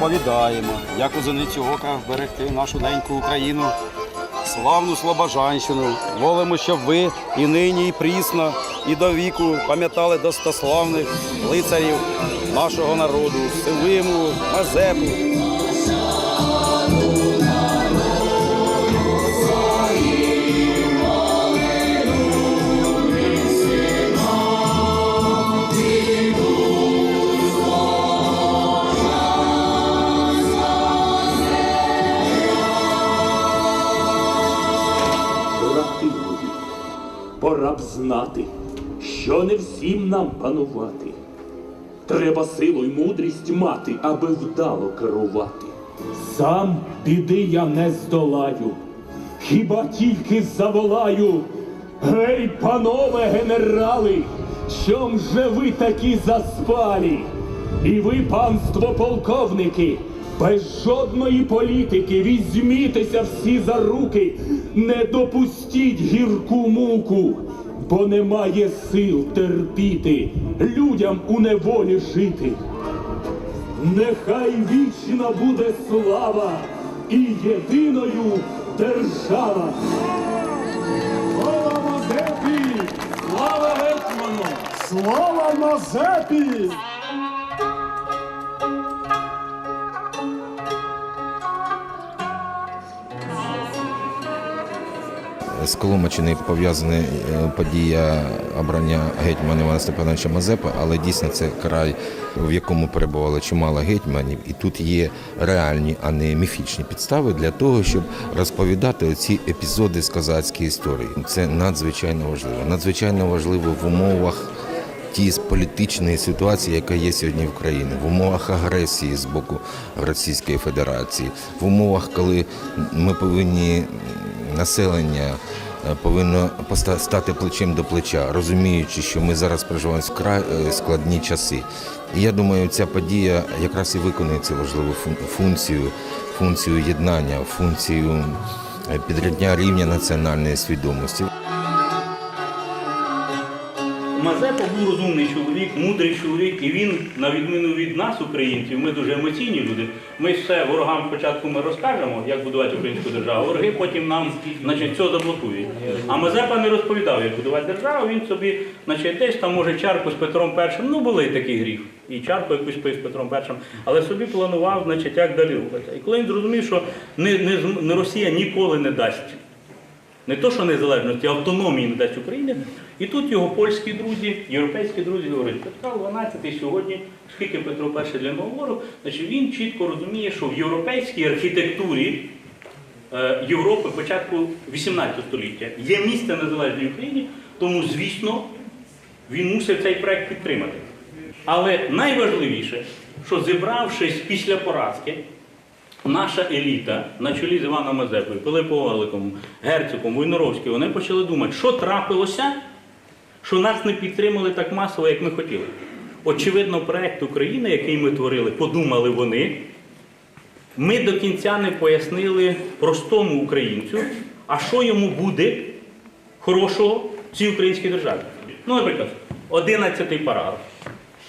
розповідаємо, як у зеницю ока вберегти нашу неньку Україну, славну Слобожанщину. Волимо, щоб ви і нині, і прісно, і до віку пам'ятали достославних лицарів нашого народу, Сивиму, Мазепу. Пора б знати, що не всім нам панувати. Треба силу й мудрість мати, аби вдало керувати. Сам біди я не здолаю, хіба тільки заволаю. Гей, панове генерали, чом же ви такі заспалі? І ви, панство полковники, без жодної політики візьмітеся всі за руки, не допустіть гірку муку, бо немає сил терпіти, людям у неволі жити. Нехай вічна буде слава і єдиною держава. Слава Мазепі! Слава гетьману! Слава Мазепі! З Коломачини пов'язана е, подія обрання гетьмана Івана Степановича Мазепи, але дійсно це край, в якому перебувало чимало гетьманів, і тут є реальні, а не міфічні підстави для того, щоб розповідати ці епізоди з козацької історії. Це надзвичайно важливо. Надзвичайно важливо в умовах ті з політичної ситуації, яка є сьогодні в Україні, в умовах агресії з боку Російської Федерації, в умовах, коли ми повинні населення е, повинно стати плечем до плеча, розуміючи, що ми зараз проживаємо вкрай е, складні часи. І я думаю, ця подія якраз і виконує цю важливу функцію, функцію єднання, функцію е, підрядня рівня національної свідомості. Мазепа був розумний чоловік, мудрий чоловік, і він, на відміну від нас, українців, ми дуже емоційні люди. Ми все ворогам спочатку ми розкажемо, як будувати українську державу. Вороги потім нам значить, все заблокують. А Мазепа не розповідав, як будувати державу. Він собі, значить, десь там може чарку з Петром І, ну були такий гріх. І чарку якусь пив з Петром І, але собі планував, значить, як далі рухатися. І коли він зрозумів, що не, не, не Росія ніколи не дасть не то, що незалежності, а автономії не дасть Україні. І тут його польські друзі, європейські друзі говорять, Петро 12 сьогодні, скільки Петро І для нього значить він чітко розуміє, що в європейській архітектурі е, Європи початку 18 століття є місце незалежній Україні, тому, звісно, він мусив цей проект підтримати. Але найважливіше, що зібравшись після поразки, наша еліта на чолі з Іваном Мазепою, Пилипом Орликом, Герцогом, Войнаровським, вони почали думати, що трапилося, що нас не підтримали так масово, як ми хотіли. Очевидно, проект України, який ми творили, подумали вони. Ми до кінця не пояснили простому українцю, а що йому буде хорошого в цій українській державі. Ну, наприклад, 11-й параграф.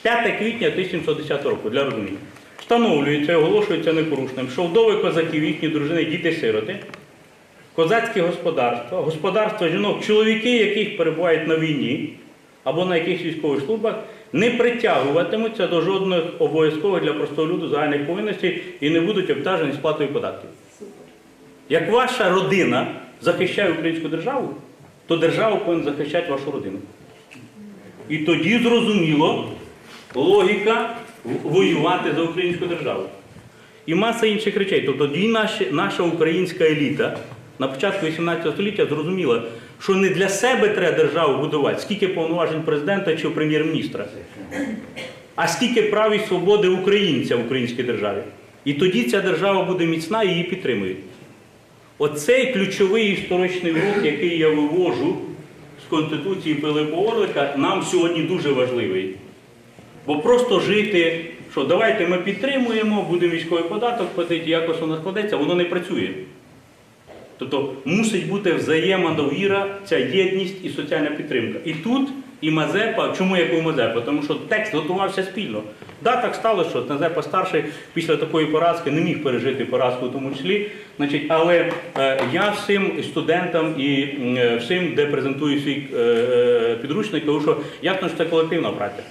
5 квітня 1710 року для розуміння. Встановлюється і оголошується непорушним, що вдови козаків, їхні дружини, діти-сироти, козацьке господарство, господарство жінок, чоловіки, яких перебувають на війні або на якихось військових службах, не притягуватимуться до жодних обов'язкових для простого люду загальних повинностей і не будуть обтяжені сплатою податків. Як ваша родина захищає українську державу, то держава повинна захищати вашу родину. І тоді зрозуміло логіка воювати за українську державу. І маса інших речей. Тобто наші, наша українська еліта на початку 18 століття зрозуміла, що не для себе треба державу будувати, скільки повноважень президента чи прем'єр-міністра, а скільки прав і свободи українця в українській державі. І тоді ця держава буде міцна і її підтримують. Оцей ключовий історичний урок, який я вивожу з Конституції Пилипа Орлика, нам сьогодні дуже важливий. Бо просто жити, що давайте ми підтримуємо, будемо військовий податок платити, якось воно складеться, воно не працює. Тобто мусить бути взаємодовіра, ця єдність і соціальна підтримка. І тут і Мазепа, чому я кажу Мазепа? Тому що текст готувався спільно. Да, так сталося, що Назепа старший після такої поразки не міг пережити поразку в тому числі. Значить, але е, я всім студентам і е, всім, де презентую свій е, е, підручник, кажу, що ясно, що це колективна праця.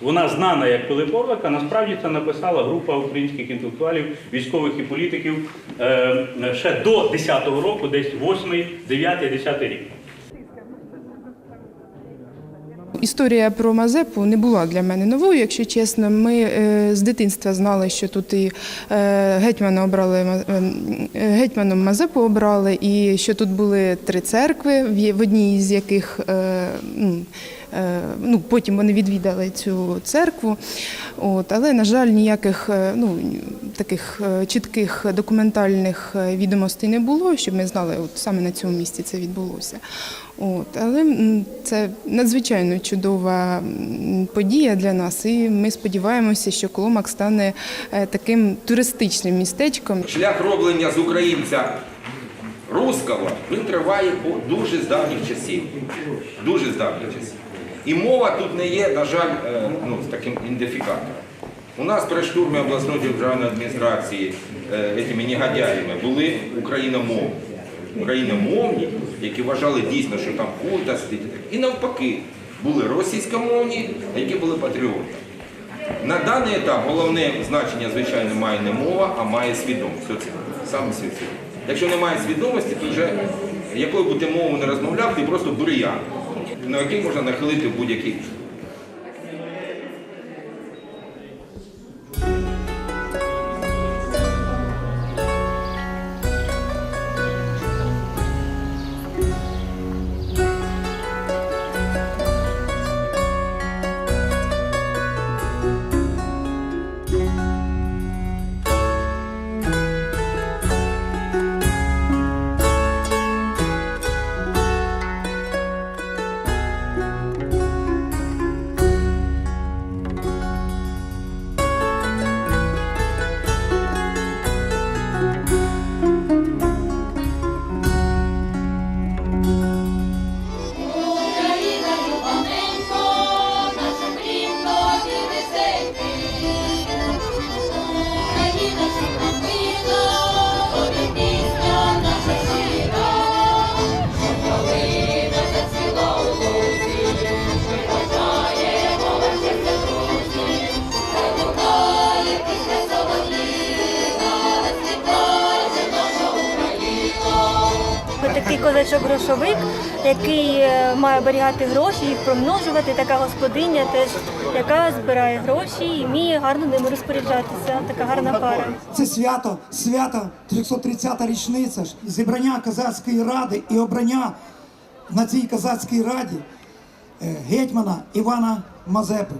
Вона знана як Пилип а насправді це написала група українських інтелектуалів, військових і політиків е, ще до 10-го року, десь 8, 9, 10 рік. Історія про Мазепу не була для мене новою, якщо чесно. Ми е, з дитинства знали, що тут і е, гетьмана обрали гетьманом Мазепу обрали, і що тут були три церкви, в одній з яких ну, е, ну, потім вони відвідали цю церкву. От, але, на жаль, ніяких е, ну, таких е, чітких документальних відомостей не було, щоб ми знали, от саме на цьому місці це відбулося. От, але це надзвичайно чудова подія для нас, і ми сподіваємося, що Коломак стане таким туристичним містечком. Шлях роблення з українця русского він триває по дуже з давніх часів. Дуже з давніх часів. І мова тут не є, на жаль, е, ну, таким ідентифікатором. У нас при штурмі обласної державної адміністрації е, цими негодяями були україномовні. Україномовні, які вважали дійсно, що там культа сидить. І навпаки, були російськомовні, які були патріотами. На даний етап головне значення, звичайно, має не мова, а має свідомість. Саме свідомість. Якщо немає свідомості, то вже якою би ти мовою не розмовляв, ти просто бур'ян, на який можна нахилити будь-який. Такий козачок-грошовик, який е, має оберігати гроші, їх промножувати. Така господиня теж, яка збирає гроші і вміє гарно ними розпоряджатися. Така гарна пара. Це свято, свято 330-та річниця ж зібрання козацької ради і обрання на цій козацькій раді е, гетьмана Івана Мазепи.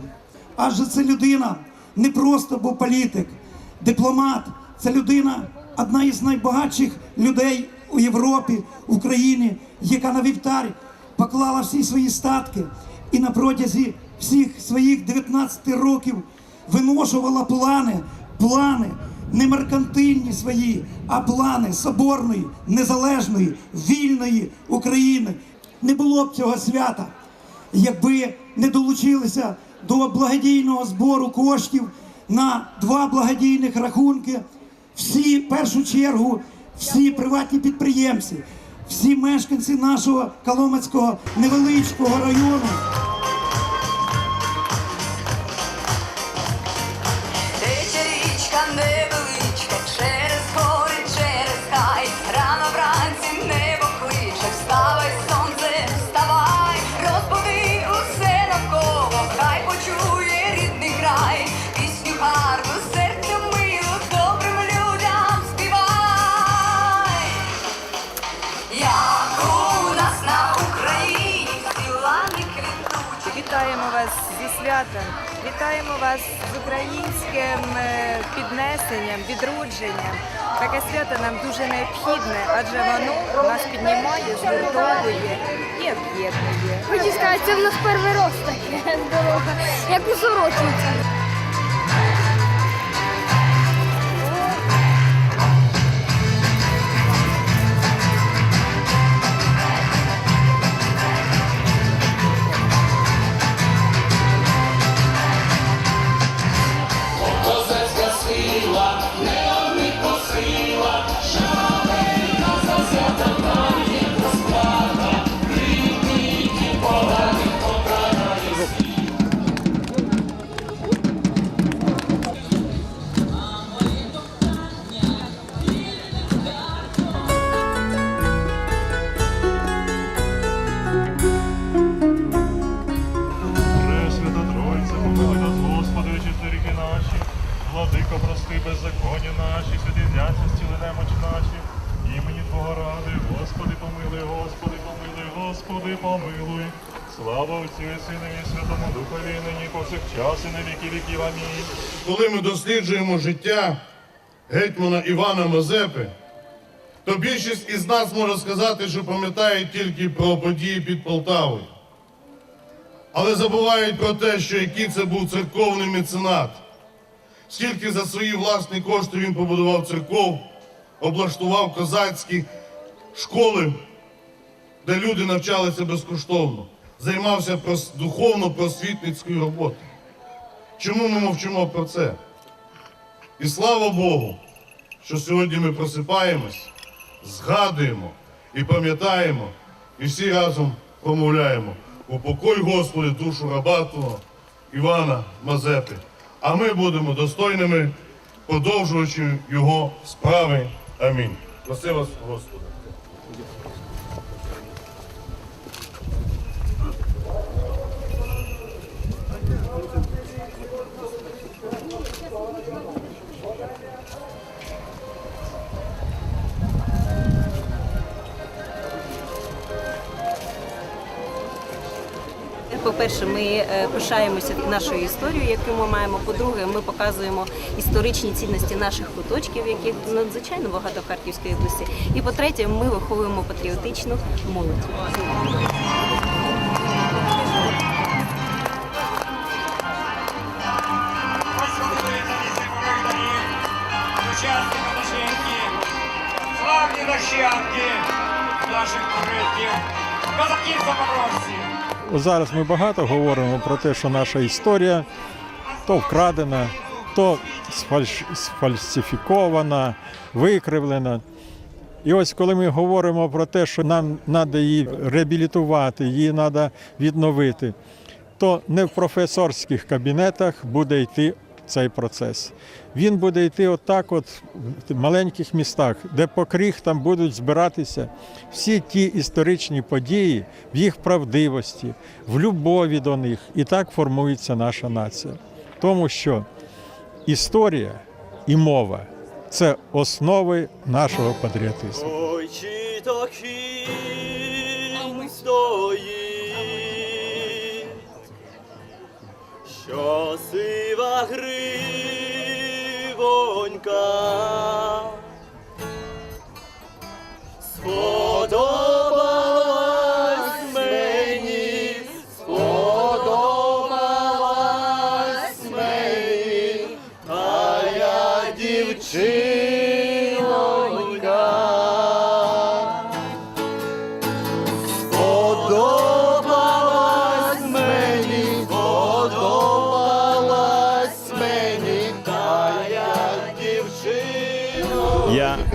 Адже це людина не просто був політик, дипломат, це людина, одна із найбагатших людей у Європі, в Україні, яка на вівтар поклала всі свої статки і на протязі всіх своїх 19 років виношувала плани, плани не меркантильні свої, а плани соборної, незалежної, вільної України. Не було б цього свята, якби не долучилися до благодійного збору коштів на два благодійних рахунки. Всі, в першу чергу, всі приватні підприємці, всі мешканці нашого Коломацького невеличкого району. Вітаємо вас з українським е, піднесенням, відродженням. Таке свято нам дуже необхідне, адже воно нас піднімає, згуртовує і об'єднує. Хочу сказати, це в нас перший рост таке здорово, як у сорочниці. Ми досліджуємо життя гетьмана Івана Мазепи, то більшість із нас може сказати, що пам'ятають тільки про події під Полтавою. Але забувають про те, що який це був церковний меценат, скільки за свої власні кошти він побудував церков, облаштував козацькі школи, де люди навчалися безкоштовно, займався духовно-просвітницькою роботою. Чому ми мовчимо про це? І слава Богу, що сьогодні ми просипаємось, згадуємо і пам'ятаємо, і всі разом промовляємо упокой, Господи, душу рабатного Івана Мазепи. А ми будемо достойними продовжувачами його справи. Амінь. Проси вас, Господи. По-перше, ми е, пишаємося нашою історією, яку ми маємо. По-друге, ми показуємо історичні цінності наших куточків, яких надзвичайно багато в Харківській області. І по-третє, ми виховуємо патріотичну молодь. Славні нащадки наших предків, козаків запорожців. Зараз ми багато говоримо про те, що наша історія то вкрадена, то сфальш... сфальсифікована, викривлена. І ось коли ми говоримо про те, що нам треба її реабілітувати, її треба відновити, то не в професорських кабінетах буде йти цей процес. Він буде йти отак, от в маленьких містах, де по крихтам будуть збиратися всі ті історичні події в їх правдивості, в любові до них. І так формується наша нація. Тому що історія і мова це основи нашого патріотизму. Що сива гривонька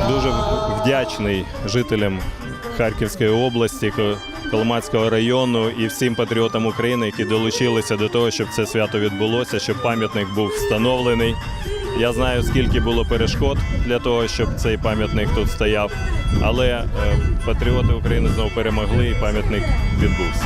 дуже вдячний жителям Харківської області, Ко- Коломацького району і всім патріотам України, які долучилися до того, щоб це свято відбулося, щоб пам'ятник був встановлений. Я знаю, скільки було перешкод для того, щоб цей пам'ятник тут стояв. Але е, патріоти України знову перемогли і пам'ятник відбувся.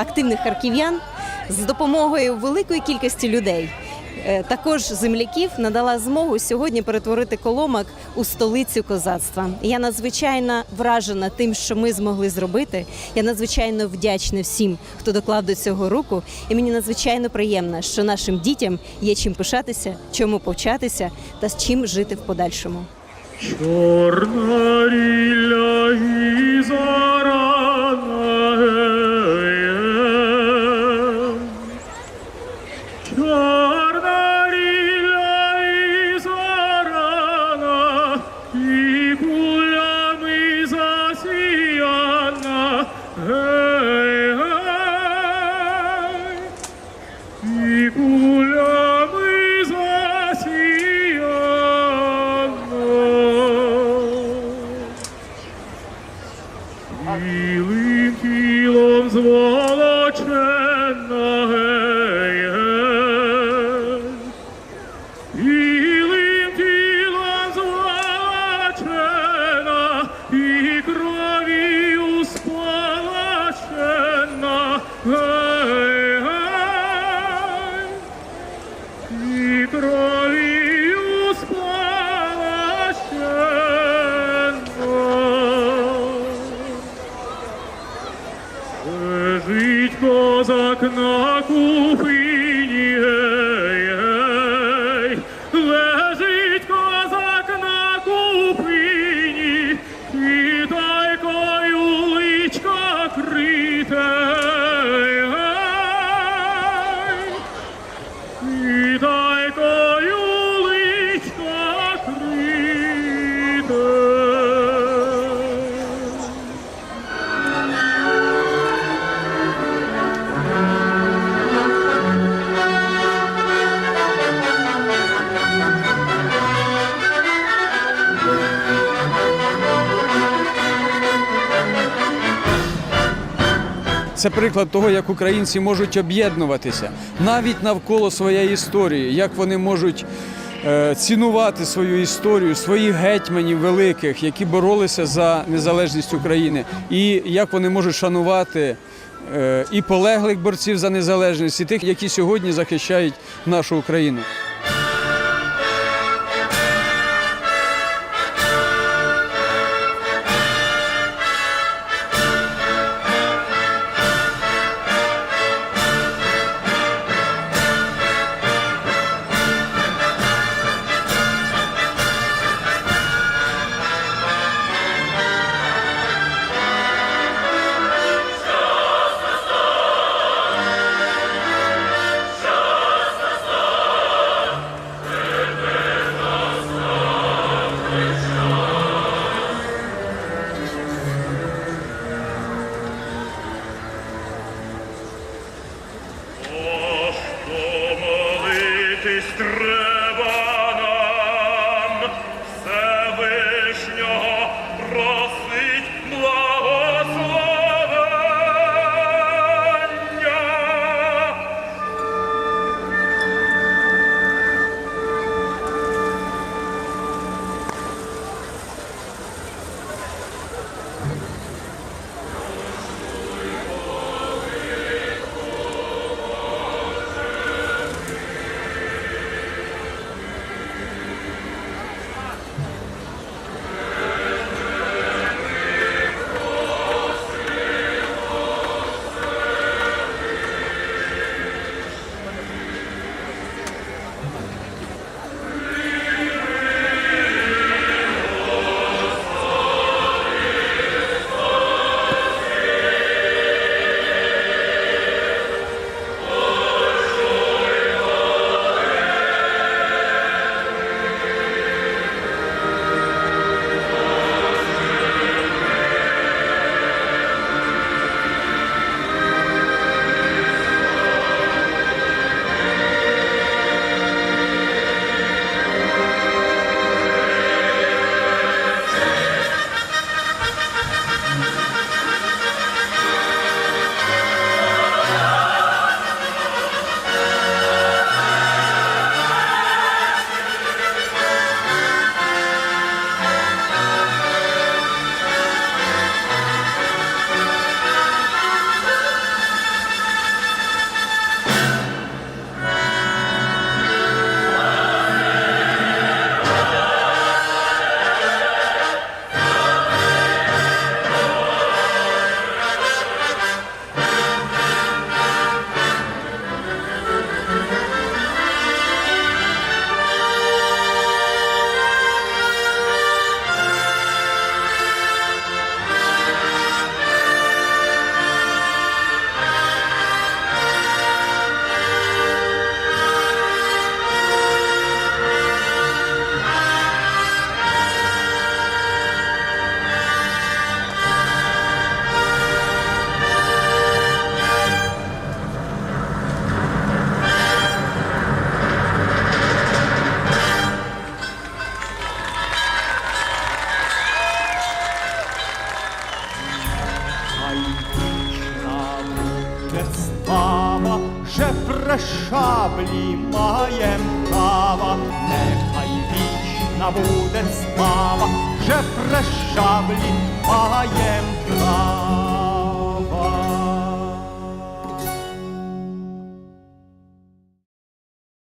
Активних харків'ян з допомогою великої кількості людей, е, також земляків, надала змогу сьогодні перетворити Коломак у столицю козацтва. Я надзвичайно вражена тим, що ми змогли зробити. Я надзвичайно вдячна всім, хто доклав до цього руку. І мені надзвичайно приємно, що нашим дітям є чим пишатися, чому повчатися та з чим жити в подальшому. Чорна рілля і зарана, козак на купині, Це приклад того, як українці можуть об'єднуватися навіть навколо своєї історії, як вони можуть е, цінувати свою історію, своїх гетьманів великих, які боролися за незалежність України, і як вони можуть шанувати е, і полеглих борців за незалежність, і тих, які сьогодні захищають нашу Україну.